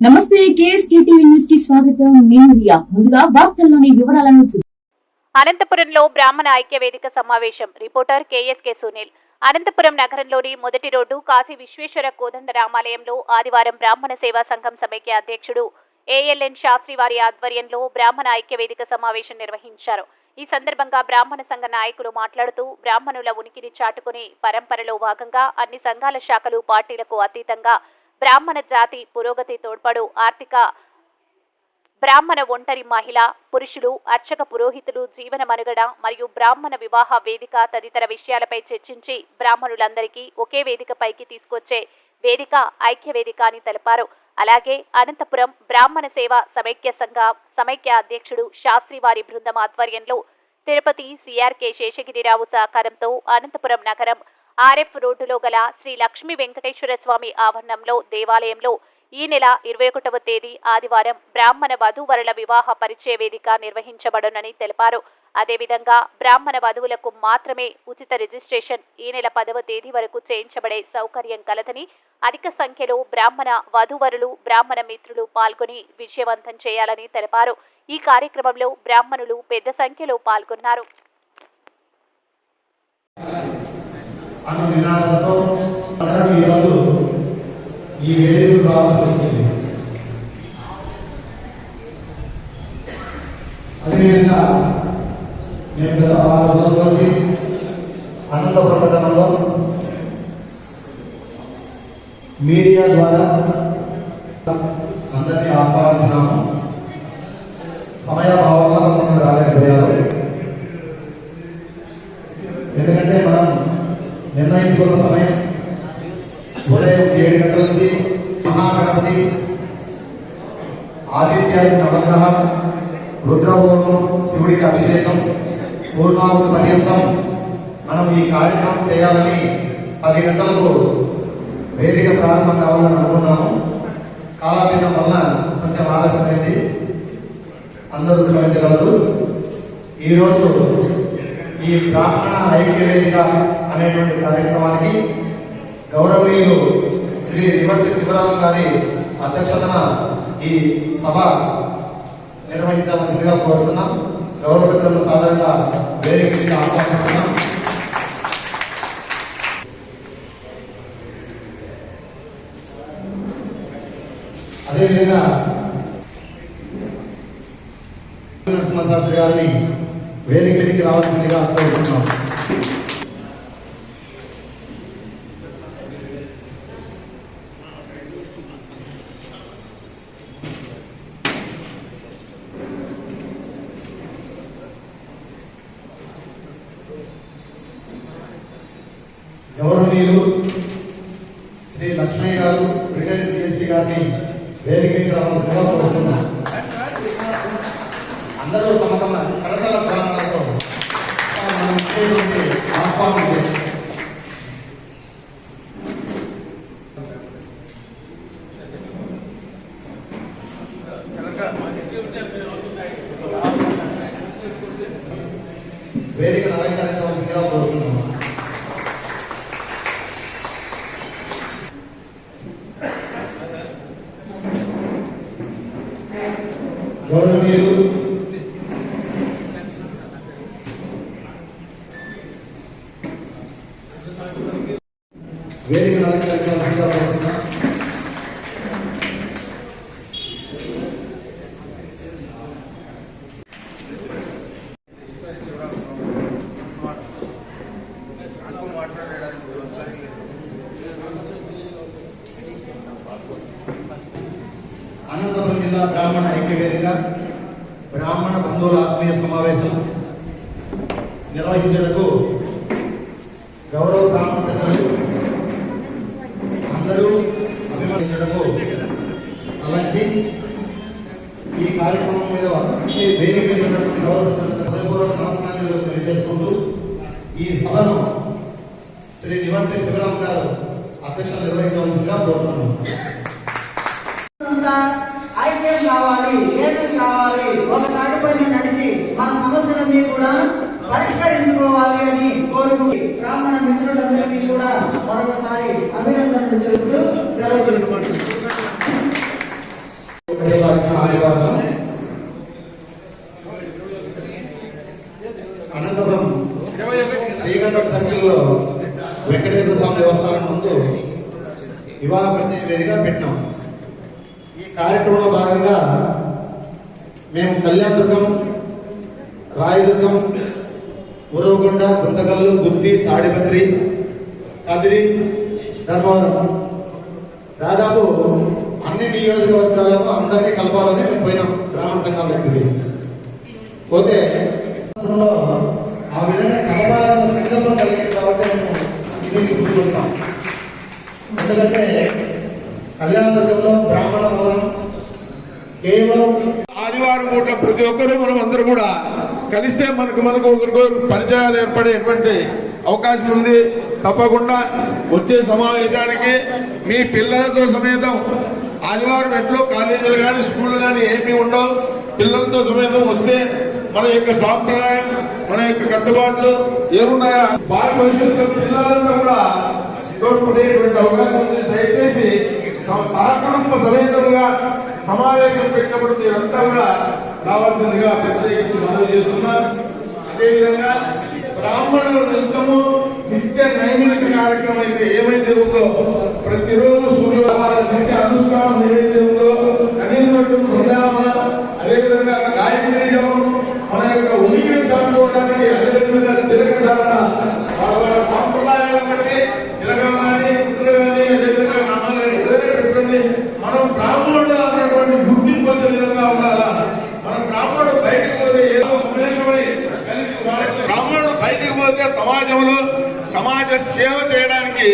నమస్తే KSK TV న్యూస్కి స్వాగతం. నేను రియా. ముందుగా వార్తల్లోని వివరాలను అనంతపురంలో బ్రాహ్మణ ఐక్య వేదిక సమావేశం. Reporter KSK Sunil. అనంతపురం నగరంలోని మొదటి రోడ్డు కాశీ విశ్వేశ్వర కోదండ రామాలయంలో ఆదివారం బ్రాహ్మణ సేవా సంఘం సమైక్య అధ్యక్షుడు ఏఎల్ఎన్ శాస్త్రి వారి ఆధ్వర్యంలో బ్రాహ్మణ ఐక్య వేదిక సమావేశం నిర్వహించారు. ఈ సందర్భంగా బ్రాహ్మణ సంఘ నాయకులు మాట్లాడుతూ బ్రాహ్మణుల ఉనికిని చాటుకుని పరంపరలో భాగంగా అన్ని సంఘాల శాఖలు పార్టీలకు అతీతంగా బ్రాహ్మణ జాతి పురోగతి తోడ్పడు. ఆర్థిక బ్రాహ్మణ ఒంటరి మహిళ పురుషులు అర్చక పురోహితులు జీవన మనుగడ మరియు బ్రాహ్మణ వివాహ వేదిక తదితర విషయాలపై చర్చించి బ్రాహ్మణులందరికీ ఒకే వేదికపైకి తీసుకొచ్చే వేదిక ఐక్య వేదిక అని తెలిపారు. అలాగే అనంతపురం బ్రాహ్మణ సేవ సమైక్య సంఘ సమైక్య అధ్యక్షుడు శాస్త్రి వారి బృందం ఆధ్వర్యంలో తిరుపతి సిఆర్కే శేషగిరిరావు సహకారంతో అనంతపురం నగరం ఆర్ఎఫ్ రోడ్డులో గల శ్రీ లక్ష్మీ వెంకటేశ్వర స్వామి ఆవరణంలో దేవాలయంలో ఈ నెల ఇరవై ఒకటవ తేదీ ఆదివారం బ్రాహ్మణ వధూవరుల వివాహ పరిచయ వేదిక నిర్వహించబడునని తెలిపారు. అదేవిధంగా బ్రాహ్మణ వధువులకు మాత్రమే ఉచిత రిజిస్ట్రేషన్ ఈ నెల పదవ తేదీ వరకు చేయించబడే సౌకర్యం కలదని అధిక సంఖ్యలో బ్రాహ్మణ వధూవరులు బ్రాహ్మణ మిత్రులు పాల్గొని విజయవంతం చేయాలని తెలిపారు. ఈ కార్యక్రమంలో బ్రాహ్మణులు పెద్ద సంఖ్యలో పాల్గొన్నారు. అన్న నినాదంతో అందరం ఈరోజు ఈ వేదిక రావాల్సి వచ్చింది. అదేవిధంగా నేను గత ఆరు రోజుల నుంచి అనంత ప్రకటనలో మీడియా ద్వారా అందరినీ ఆహ్వానిస్తున్నాము సమయాభావం వల్ల మనం రాలేకపోయారు. ఎందుకంటే మనం నిర్ణయించుకున్న సమయం ఉదయం ఏడు గంటల నుంచి మహాగణపతి ఆదిత్యాయ నవగ్రహం రుద్రహోమం శివుడికి అభిషేకం పూర్ణాహుతి పర్యంతం మనం ఈ కార్యక్రమం చేయాలని పది గంటలకు వేదిక ప్రారంభం కావాలని అనుకున్నాము. కాలాతీతం వల్ల కొంచెం ఆలస్యమైంది. అందరూ క్షమించగలరు ఈరోజు ఈ బ్రాహ్మణ ఐక్యవేదిక అనేటువంటి కార్యక్రమానికి గౌరవనీయులు శ్రీ రివర్తి శివరాం గారి అధ్యక్షతన ఈ సభ నిర్వహించాల్సిందిగా కోరుతున్నాం. గౌరవ పెద్దలను సాధారణంగా వేదిక మీద ఆహ్వానిస్తున్నాం. అదేవిధంగా నరసింహశాస్త్రి గారిని వేదిక మీదకి రావాల్సిందిగా కోరుతున్నాం గౌరవనీయులు శ్రీ లక్ష్మయ్య గారు రిటైర్డ్ డిఎస్పీ గారిని వేదిక మీదకి రావాల్సిందిగా కోరుతున్నాం అందరూ తమ తమ కరతల ప్రాణాలతో మనం ఇచ్చేటువంటి వేదికను అలంకరించవలసిందిగా గౌరవనీయులు వేదికను అలంకరించవలసిందిగా అనంతపురం జిల్లా బ్రాహ్మణ ఐక్య బ్రాహ్మణ బంధువుల ఆత్మీయ సమావేశం నిర్వహించడానికి శ్రీ నివర్తి శివరాం గారు అధ్యక్షులు నిర్వహించవలసిందిగా ఐక్యం కావాలి ఏదం కావాలి. ఒక తాటిపైన నడిచి మన సమస్యలన్నీ కూడా అని కూడా సెలవు అనంతపురం. శ్రీకంఠం సర్కిల్లో వెంకటేశ్వర స్వామి దేవస్థానం ముందు వివాహ పరిచయ వేదిక పెట్టినాం. ఈ కార్యక్రమంలో భాగంగా మేము కళ్యాణదుర్గం రాయదుర్గం ఉరవకొండ గుంతకల్లు గుత్తి తాడిపత్రి కదిరి ధర్మవరం. దాదాపు అన్ని నియోజకవర్గాలను అందరినీ కలపాలని మేము పోయినాం గ్రామ సంఘాల పోతే కాబట్టి మేము ఇది ఎందుకంటే కళ్యాణదుర్గంలో బ్రాహ్మణ కేవలం ఆదివారం పూట ప్రతి ఒక్కరూ మనం అందరూ కూడా కలిస్తే మనకు మనకు ఒకరికొకరు పరిచయాలు ఏర్పడేటువంటి అవకాశం ఉంది తప్పకుండా వచ్చే సమావేశానికి మీ పిల్లలతో సమేతం ఆదివారం ఎట్లో కాలేజీలు కానీ స్కూళ్ళు కానీ ఏమీ ఉండవు. పిల్లలతో సమేతం వస్తే మన యొక్క సాంప్రదాయం మన యొక్క కట్టుబాట్లు ఏమున్నాయా? భారత భవిష్యత్తులో పిల్లలంతా కూడా తోడ్పడేటువంటి అవకాశం దయచేసి స- సమేతంగా సమావేశం పెట్టినప్పుడు మీరంతా కూడా రావాల్సిందిగా ప్రత్యేకించి మనవి చేస్తున్నారు అదేవిధంగా బ్రాహ్మణుల నిత్యము నిత్య నైమిక కార్యక్రమం అయితే ఏమైతే ఉందో ప్రతిరోజు సూర్యవారం నిత్య అనుష్ఠానం సేవ చేయడానికి